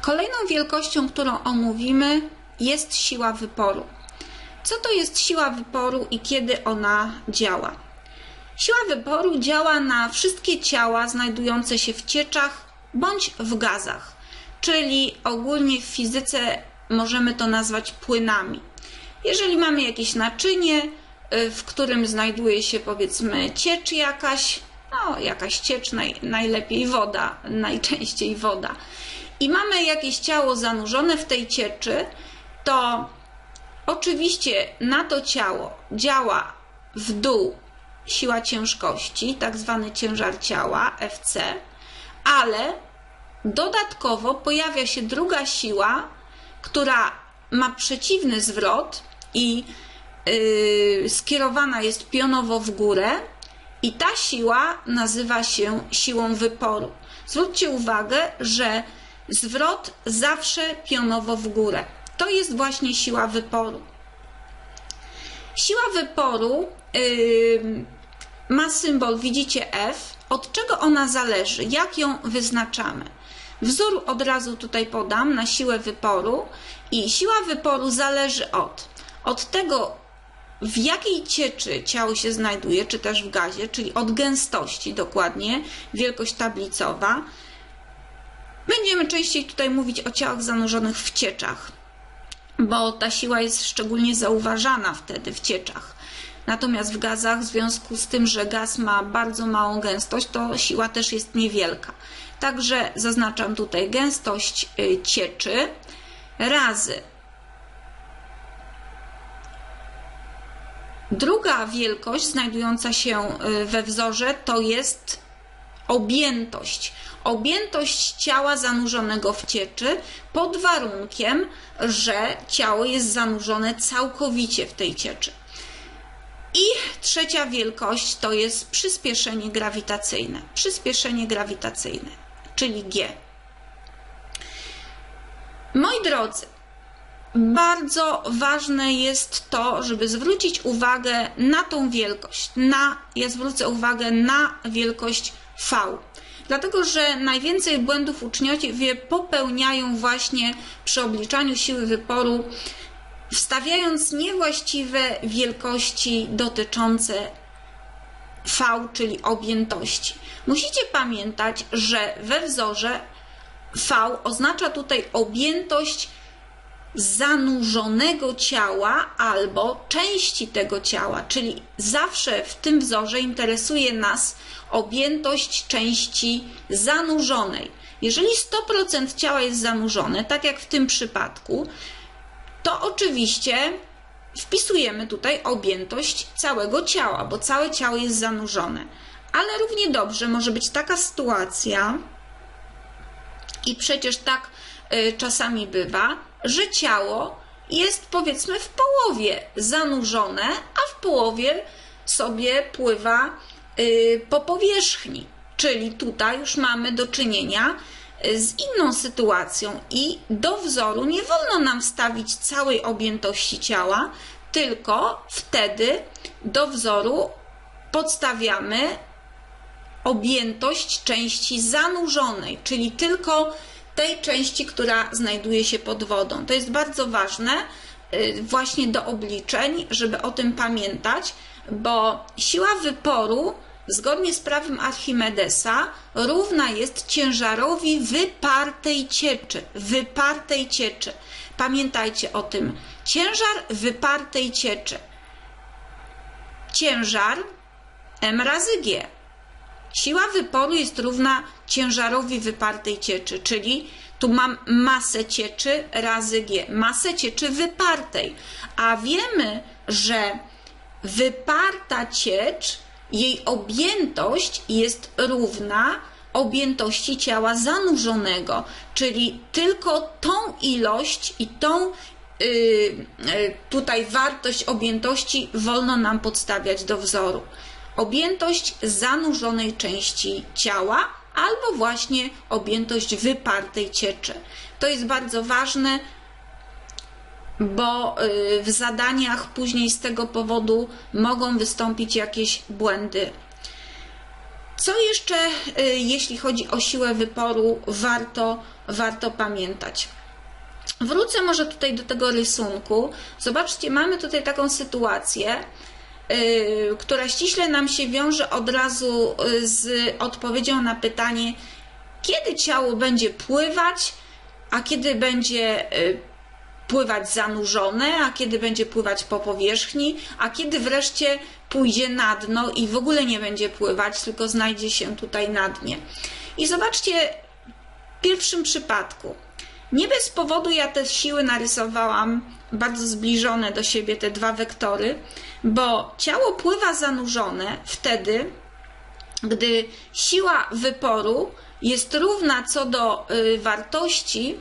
Kolejną wielkością, którą omówimy, jest siła wyporu. Co to jest siła wyporu i kiedy ona działa? Siła wyporu działa na wszystkie ciała znajdujące się w cieczach bądź w gazach, czyli ogólnie w fizyce możemy to nazwać płynami. Jeżeli mamy jakieś naczynie, y, w którym znajduje się powiedzmy ciecz jakaś, no jakaś ciecz, naj, najlepiej woda, najczęściej woda, i mamy jakieś ciało zanurzone w tej cieczy, to oczywiście na to ciało działa w dół siła ciężkości, tak zwany ciężar ciała, FC, ale dodatkowo pojawia się druga siła, która ma przeciwny zwrot i yy, skierowana jest pionowo w górę, i ta siła nazywa się siłą wyporu. Zwróćcie uwagę, że zwrot zawsze pionowo w górę. To jest właśnie siła wyporu. Siła wyporu yy, ma symbol, widzicie F. Od czego ona zależy? Jak ją wyznaczamy? Wzór od razu tutaj podam na siłę wyporu i siła wyporu zależy od, od tego, w jakiej cieczy ciało się znajduje, czy też w gazie, czyli od gęstości dokładnie, wielkość tablicowa. Będziemy częściej tutaj mówić o ciałach zanurzonych w cieczach, bo ta siła jest szczególnie zauważana wtedy w cieczach. Natomiast w gazach, w związku z tym, że gaz ma bardzo małą gęstość, to siła też jest niewielka. Także zaznaczam tutaj gęstość y, cieczy razy Druga wielkość znajdująca się y, we wzorze to jest objętość. Objętość ciała zanurzonego w cieczy pod warunkiem, że ciało jest zanurzone całkowicie w tej cieczy. I trzecia wielkość to jest przyspieszenie grawitacyjne. Przyspieszenie grawitacyjne, czyli G. Moi drodzy, bardzo ważne jest to, żeby zwrócić uwagę na tą wielkość. Na, ja zwrócę uwagę na wielkość V. Dlatego, że najwięcej błędów uczniowie popełniają właśnie przy obliczaniu siły wyporu, wstawiając niewłaściwe wielkości dotyczące V, czyli objętości. Musicie pamiętać, że we wzorze V oznacza tutaj objętość zanurzonego ciała albo części tego ciała, czyli zawsze w tym wzorze interesuje nas objętość części zanurzonej. Jeżeli 100% ciała jest zanurzone, tak jak w tym przypadku, to oczywiście wpisujemy tutaj objętość całego ciała, bo całe ciało jest zanurzone. Ale równie dobrze może być taka sytuacja, i przecież tak czasami bywa, że ciało jest powiedzmy w połowie zanurzone, a w połowie sobie pływa y, po powierzchni. Czyli tutaj już mamy do czynienia y, z inną sytuacją i do wzoru nie wolno nam wstawić całej objętości ciała, tylko wtedy do wzoru podstawiamy objętość części zanurzonej, czyli tylko tej części, która znajduje się pod wodą. To jest bardzo ważne y, właśnie do obliczeń, żeby o tym pamiętać, bo siła wyporu zgodnie z prawem Archimedesa równa jest ciężarowi wypartej cieczy. Wypartej cieczy. Pamiętajcie o tym. Ciężar wypartej cieczy. Ciężar m razy g Siła wyporu jest równa ciężarowi wypartej cieczy, czyli tu mam masę cieczy razy G, masę cieczy wypartej. A wiemy, że wyparta ciecz, jej objętość jest równa objętości ciała zanurzonego, czyli tylko tą ilość i tą yy, tutaj wartość objętości wolno nam podstawiać do wzoru objętość zanurzonej części ciała albo właśnie objętość wypartej cieczy. To jest bardzo ważne, bo y, w zadaniach później z tego powodu mogą wystąpić jakieś błędy. Co jeszcze, y, jeśli chodzi o siłę wyporu, warto, warto pamiętać? Wrócę może tutaj do tego rysunku. Zobaczcie, mamy tutaj taką sytuację, która ściśle nam się wiąże od razu y, z odpowiedzią na pytanie, kiedy ciało będzie pływać, a kiedy będzie y, pływać zanurzone, a kiedy będzie pływać po powierzchni, a kiedy wreszcie pójdzie na dno i w ogóle nie będzie pływać, tylko znajdzie się tutaj na dnie. I zobaczcie, w pierwszym przypadku, nie bez powodu ja te siły narysowałam bardzo zbliżone do siebie, te dwa wektory, bo ciało pływa zanurzone wtedy, gdy siła wyporu jest równa co do y, wartości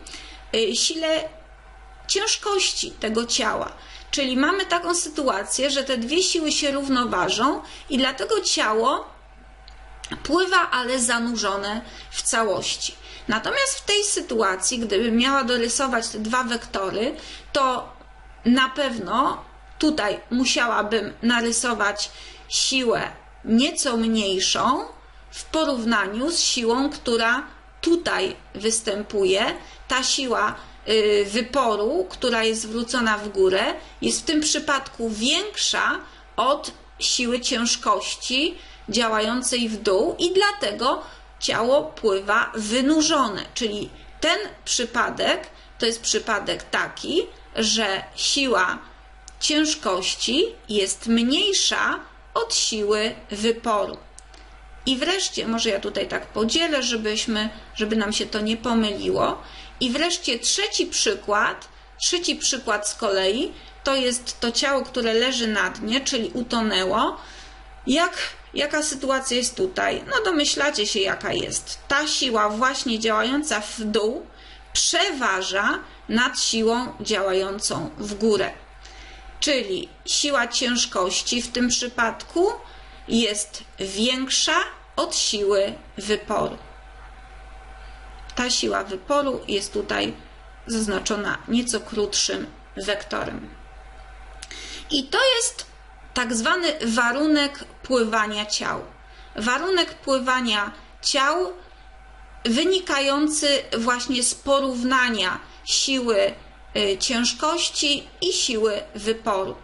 y, sile ciężkości tego ciała. Czyli mamy taką sytuację, że te dwie siły się równoważą i dlatego ciało pływa, ale zanurzone w całości. Natomiast w tej sytuacji, gdybym miała dorysować te dwa wektory, to na pewno tutaj musiałabym narysować siłę nieco mniejszą w porównaniu z siłą, która tutaj występuje. Ta siła y, wyporu, która jest zwrócona w górę, jest w tym przypadku większa od siły ciężkości działającej w dół i dlatego ciało pływa wynurzone. Czyli ten przypadek to jest przypadek taki, że siła ciężkości jest mniejsza od siły wyporu. I wreszcie, może ja tutaj tak podzielę, żebyśmy, żeby nam się to nie pomyliło. I wreszcie trzeci przykład, trzeci przykład z kolei, to jest to ciało, które leży na dnie, czyli utonęło. Jak, jaka sytuacja jest tutaj? No domyślacie się, jaka jest. Ta siła właśnie działająca w dół przeważa nad siłą działającą w górę. Czyli siła ciężkości w tym przypadku jest większa od siły wyporu. Ta siła wyporu jest tutaj zaznaczona nieco krótszym wektorem. I to jest tak zwany warunek pływania ciał. Warunek pływania ciał wynikający właśnie z porównania siły y, ciężkości i siły wyporu.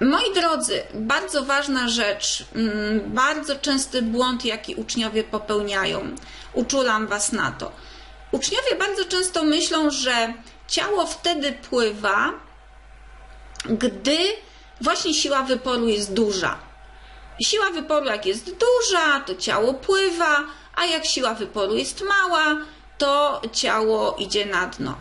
Moi drodzy, bardzo ważna rzecz, mm, bardzo częsty błąd, jaki uczniowie popełniają. Uczulam Was na to. Uczniowie bardzo często myślą, że ciało wtedy pływa, gdy właśnie siła wyporu jest duża. Siła wyporu, jak jest duża, to ciało pływa, a jak siła wyporu jest mała, to ciało idzie na dno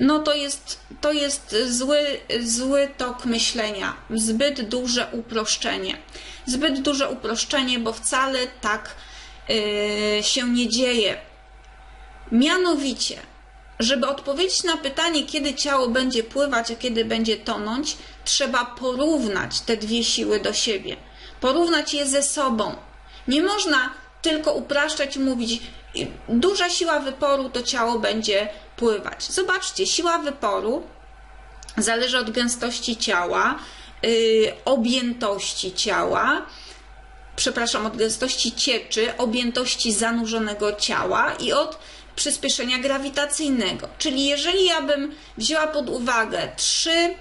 no to jest, to jest zły, zły tok myślenia, zbyt duże uproszczenie. Zbyt duże uproszczenie, bo wcale tak yy, się nie dzieje. Mianowicie, żeby odpowiedzieć na pytanie, kiedy ciało będzie pływać, a kiedy będzie tonąć, trzeba porównać te dwie siły do siebie, porównać je ze sobą. Nie można tylko upraszczać i mówić, duża siła wyporu, to ciało będzie pływać. Zobaczcie, siła wyporu zależy od gęstości ciała, yy, objętości ciała, przepraszam, od gęstości cieczy, objętości zanurzonego ciała i od przyspieszenia grawitacyjnego. Czyli jeżeli ja bym wzięła pod uwagę trzy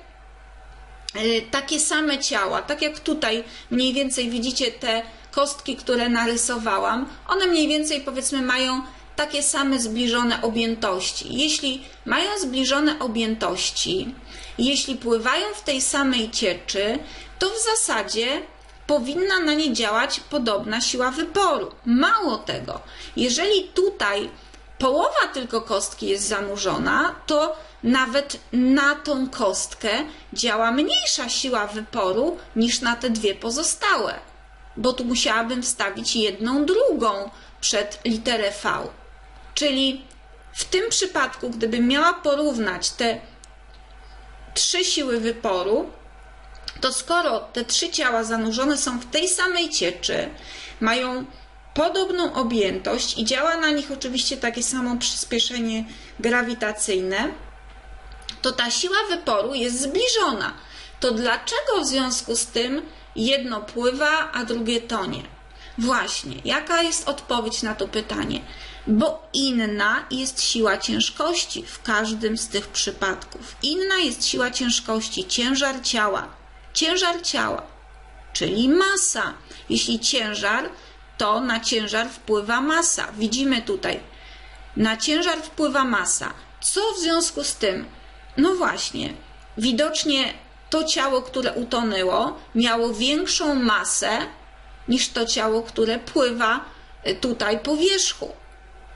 takie same ciała, tak jak tutaj mniej więcej widzicie te kostki, które narysowałam, one mniej więcej powiedzmy mają takie same zbliżone objętości. Jeśli mają zbliżone objętości, jeśli pływają w tej samej cieczy, to w zasadzie powinna na nie działać podobna siła wyporu. Mało tego, jeżeli tutaj połowa tylko kostki jest zanurzona, to nawet na tą kostkę działa mniejsza siła wyporu niż na te dwie pozostałe, bo tu musiałabym wstawić jedną drugą przed literę V. Czyli w tym przypadku, gdybym miała porównać te trzy siły wyporu, to skoro te trzy ciała zanurzone są w tej samej cieczy, mają podobną objętość i działa na nich oczywiście takie samo przyspieszenie grawitacyjne, to ta siła wyporu jest zbliżona. To dlaczego w związku z tym jedno pływa, a drugie tonie? Właśnie, jaka jest odpowiedź na to pytanie? Bo inna jest siła ciężkości w każdym z tych przypadków. Inna jest siła ciężkości, ciężar ciała. Ciężar ciała, czyli masa. Jeśli ciężar, to na ciężar wpływa masa. Widzimy tutaj, na ciężar wpływa masa. Co w związku z tym? No właśnie, widocznie to ciało, które utonęło, miało większą masę niż to ciało, które pływa y, tutaj po wierzchu.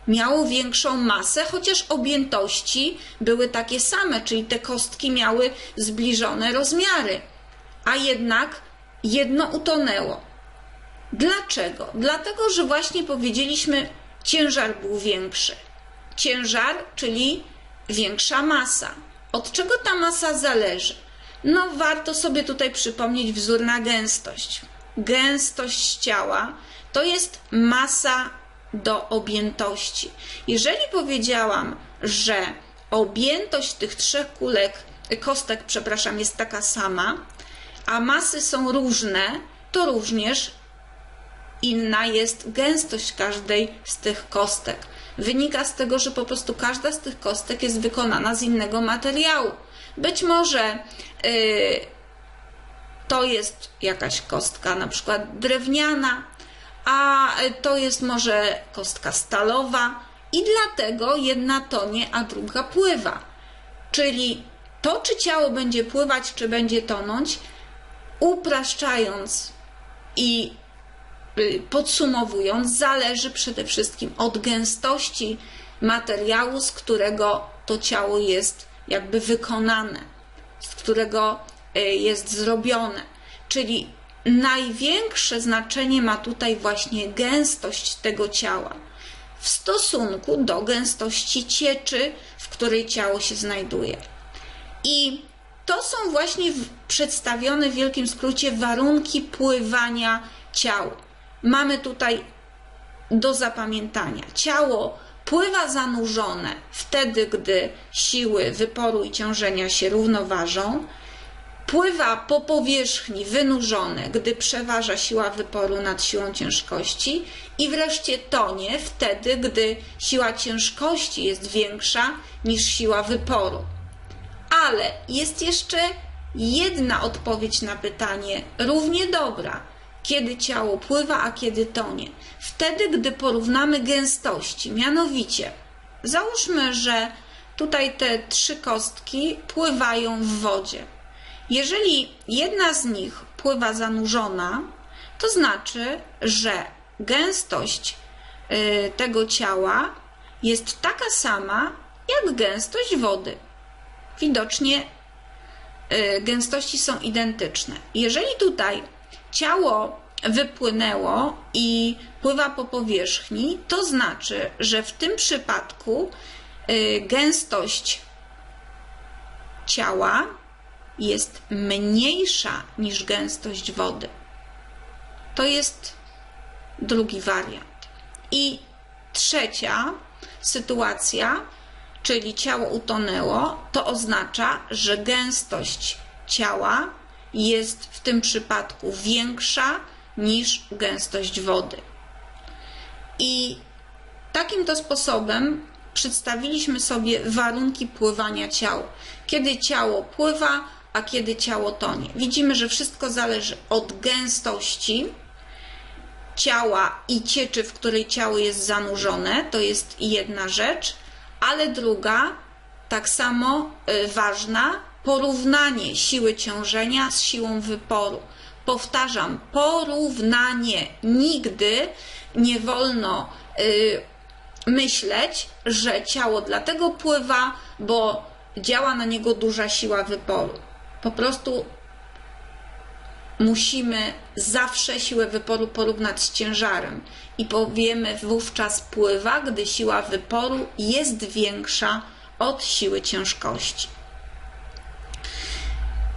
Miało większą masę, chociaż objętości były takie same, czyli te kostki miały zbliżone rozmiary, a jednak jedno utonęło. Dlaczego? Dlatego, że właśnie powiedzieliśmy, ciężar był większy. Ciężar, czyli większa masa. Od czego ta masa zależy? No, warto sobie tutaj przypomnieć wzór na gęstość. Gęstość ciała to jest masa do objętości. Jeżeli powiedziałam, że objętość tych trzech kulek, kostek, przepraszam, jest taka sama, a masy są różne, to również inna jest gęstość każdej z tych kostek. Wynika z tego, że po prostu każda z tych kostek jest wykonana z innego materiału. Być może yy, to jest jakaś kostka na przykład drewniana, a to jest może kostka stalowa i dlatego jedna tonie, a druga pływa. Czyli to, czy ciało będzie pływać, czy będzie tonąć, upraszczając i podsumowując, zależy przede wszystkim od gęstości materiału, z którego to ciało jest jakby wykonane, z którego y, jest zrobione. Czyli największe znaczenie ma tutaj właśnie gęstość tego ciała w stosunku do gęstości cieczy, w której ciało się znajduje. I to są właśnie przedstawione w wielkim skrócie warunki pływania ciał. Mamy tutaj do zapamiętania. Ciało pływa zanurzone wtedy, gdy siły wyporu i ciążenia się równoważą, pływa po powierzchni wynurzone, gdy przeważa siła wyporu nad siłą ciężkości i wreszcie tonie wtedy, gdy siła ciężkości jest większa niż siła wyporu. Ale jest jeszcze jedna odpowiedź na pytanie, równie dobra, kiedy ciało pływa, a kiedy tonie. Wtedy, gdy porównamy gęstości, mianowicie załóżmy, że tutaj te trzy kostki pływają w wodzie. Jeżeli jedna z nich pływa zanurzona, to znaczy, że gęstość y, tego ciała jest taka sama jak gęstość wody. Widocznie y, gęstości są identyczne. Jeżeli tutaj ciało wypłynęło i pływa po powierzchni, to znaczy, że w tym przypadku y, gęstość ciała jest mniejsza niż gęstość wody. To jest drugi wariant. I trzecia sytuacja, czyli ciało utonęło, to oznacza, że gęstość ciała jest w tym przypadku większa niż gęstość wody. I takim to sposobem przedstawiliśmy sobie warunki pływania ciał. Kiedy ciało pływa, a kiedy ciało tonie. Widzimy, że wszystko zależy od gęstości ciała i cieczy, w której ciało jest zanurzone. To jest jedna rzecz, ale druga, tak samo y, ważna, porównanie siły ciążenia z siłą wyporu. Powtarzam, porównanie. Nigdy nie wolno y, myśleć, że ciało dlatego pływa, bo działa na niego duża siła wyporu. Po prostu musimy zawsze siłę wyporu porównać z ciężarem i powiemy wówczas pływa, gdy siła wyporu jest większa od siły ciężkości.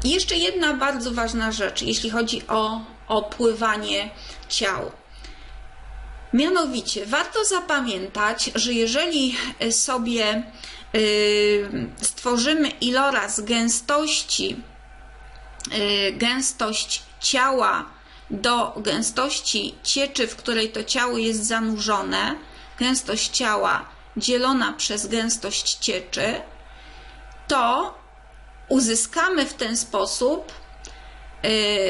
I jeszcze jedna bardzo ważna rzecz, jeśli chodzi o, o pływanie ciał. Mianowicie, warto zapamiętać, że jeżeli sobie y, stworzymy iloraz gęstości Y, gęstość ciała do gęstości cieczy, w której to ciało jest zanurzone, gęstość ciała dzielona przez gęstość cieczy, to uzyskamy w ten sposób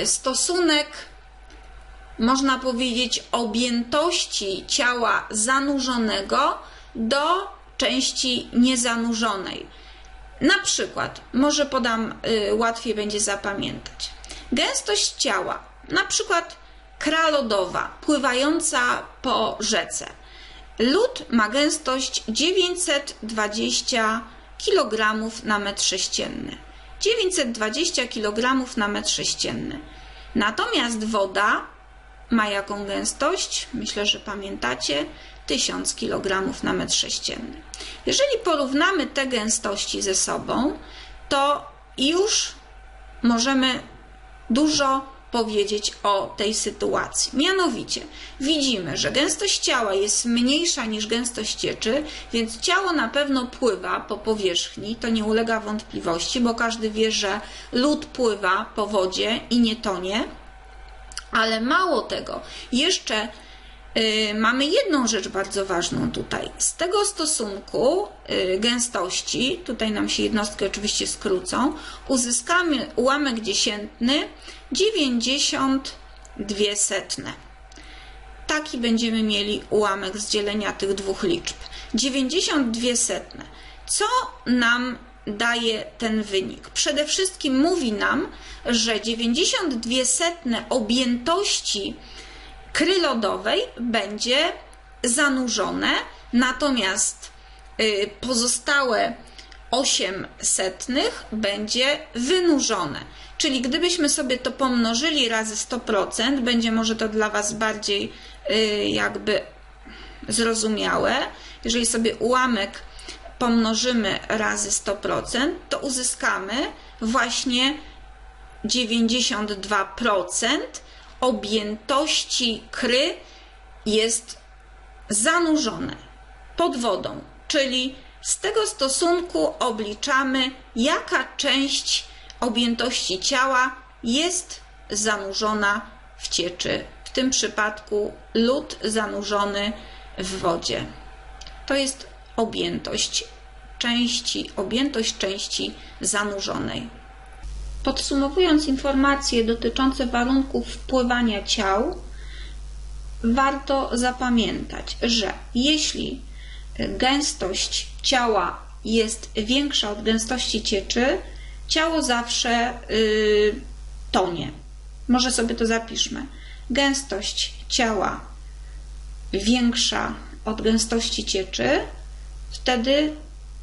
y, stosunek, można powiedzieć, objętości ciała zanurzonego do części niezanurzonej. Na przykład, może podam, y, łatwiej będzie zapamiętać. Gęstość ciała, na przykład kra lodowa pływająca po rzece. Lód ma gęstość 920 kg na metr sześcienny. 920 kg na metr sześcienny. Natomiast woda ma jaką gęstość? Myślę, że pamiętacie. 1000 kg na metr sześcienny. Jeżeli porównamy te gęstości ze sobą, to już możemy dużo powiedzieć o tej sytuacji. Mianowicie widzimy, że gęstość ciała jest mniejsza niż gęstość cieczy, więc ciało na pewno pływa po powierzchni, to nie ulega wątpliwości, bo każdy wie, że lód pływa po wodzie i nie tonie. Ale mało tego, jeszcze mamy jedną rzecz bardzo ważną tutaj. Z tego stosunku y, gęstości, tutaj nam się jednostki oczywiście skrócą, uzyskamy ułamek dziesiętny 92 setne. Taki będziemy mieli ułamek z dzielenia tych dwóch liczb. 92 setne. Co nam daje ten wynik? Przede wszystkim mówi nam, że 92 setne objętości kry lodowej będzie zanurzone, natomiast y, pozostałe 8 setnych będzie wynurzone. Czyli gdybyśmy sobie to pomnożyli razy 100%, będzie może to dla Was bardziej y, jakby zrozumiałe. Jeżeli sobie ułamek pomnożymy razy 100%, to uzyskamy właśnie 92% objętości kry jest zanurzone pod wodą, czyli z tego stosunku obliczamy, jaka część objętości ciała jest zanurzona w cieczy. W tym przypadku lód zanurzony w wodzie. To jest objętość części, objętość części zanurzonej. Podsumowując informacje dotyczące warunków wpływania ciał, warto zapamiętać, że jeśli gęstość ciała jest większa od gęstości cieczy, ciało zawsze yy, tonie. Może sobie to zapiszmy. Gęstość ciała większa od gęstości cieczy, wtedy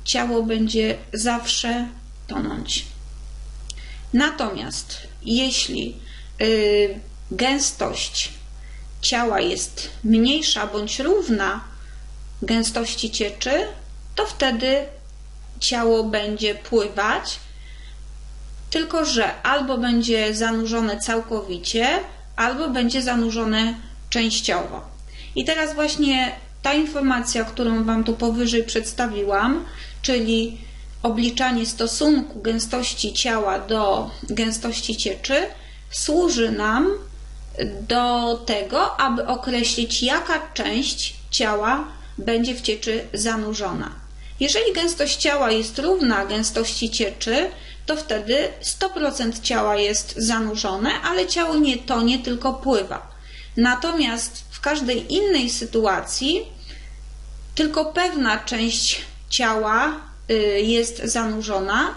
ciało będzie zawsze tonąć. Natomiast jeśli y, gęstość ciała jest mniejsza bądź równa gęstości cieczy, to wtedy ciało będzie pływać, tylko że albo będzie zanurzone całkowicie, albo będzie zanurzone częściowo. I teraz właśnie ta informacja, którą Wam tu powyżej przedstawiłam, czyli obliczanie stosunku gęstości ciała do gęstości cieczy służy nam do tego, aby określić, jaka część ciała będzie w cieczy zanurzona. Jeżeli gęstość ciała jest równa gęstości cieczy, to wtedy 100% ciała jest zanurzone, ale ciało nie tonie, tylko pływa. Natomiast w każdej innej sytuacji tylko pewna część ciała jest zanurzona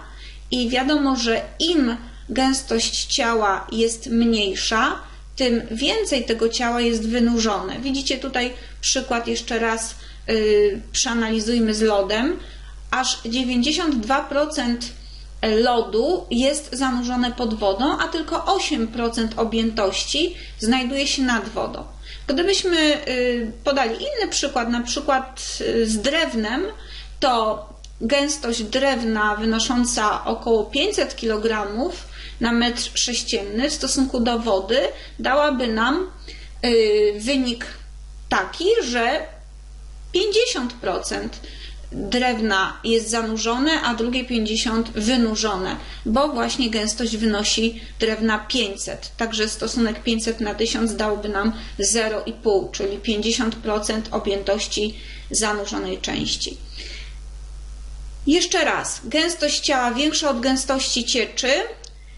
i wiadomo, że im gęstość ciała jest mniejsza, tym więcej tego ciała jest wynurzone. Widzicie tutaj przykład jeszcze raz yy, przeanalizujmy z lodem. Aż 92% lodu jest zanurzone pod wodą, a tylko 8% objętości znajduje się nad wodą. Gdybyśmy yy, podali inny przykład, na przykład z drewnem, to gęstość drewna wynosząca około 500 kg na metr sześcienny w stosunku do wody dałaby nam y, wynik taki, że 50% drewna jest zanurzone, a drugie 50 wynurzone, bo właśnie gęstość wynosi drewna 500. Także stosunek 500 na 1000 dałby nam 0,5, czyli 50% objętości zanurzonej części. Jeszcze raz, gęstość ciała większa od gęstości cieczy,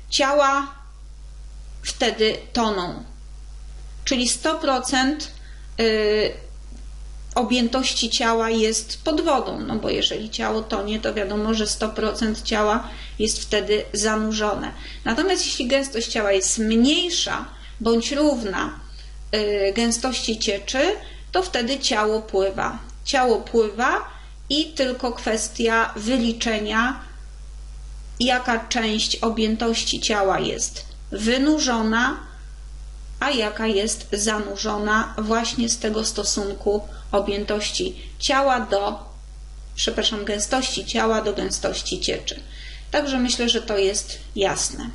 ciała wtedy toną. Czyli 100% y, objętości ciała jest pod wodą, no bo jeżeli ciało tonie, to wiadomo, że 100% ciała jest wtedy zanurzone. Natomiast jeśli gęstość ciała jest mniejsza bądź równa y, gęstości cieczy, to wtedy ciało pływa. Ciało pływa i tylko kwestia wyliczenia, jaka część objętości ciała jest wynurzona, a jaka jest zanurzona właśnie z tego stosunku objętości ciała do, przepraszam, gęstości ciała do gęstości cieczy. Także myślę, że to jest jasne.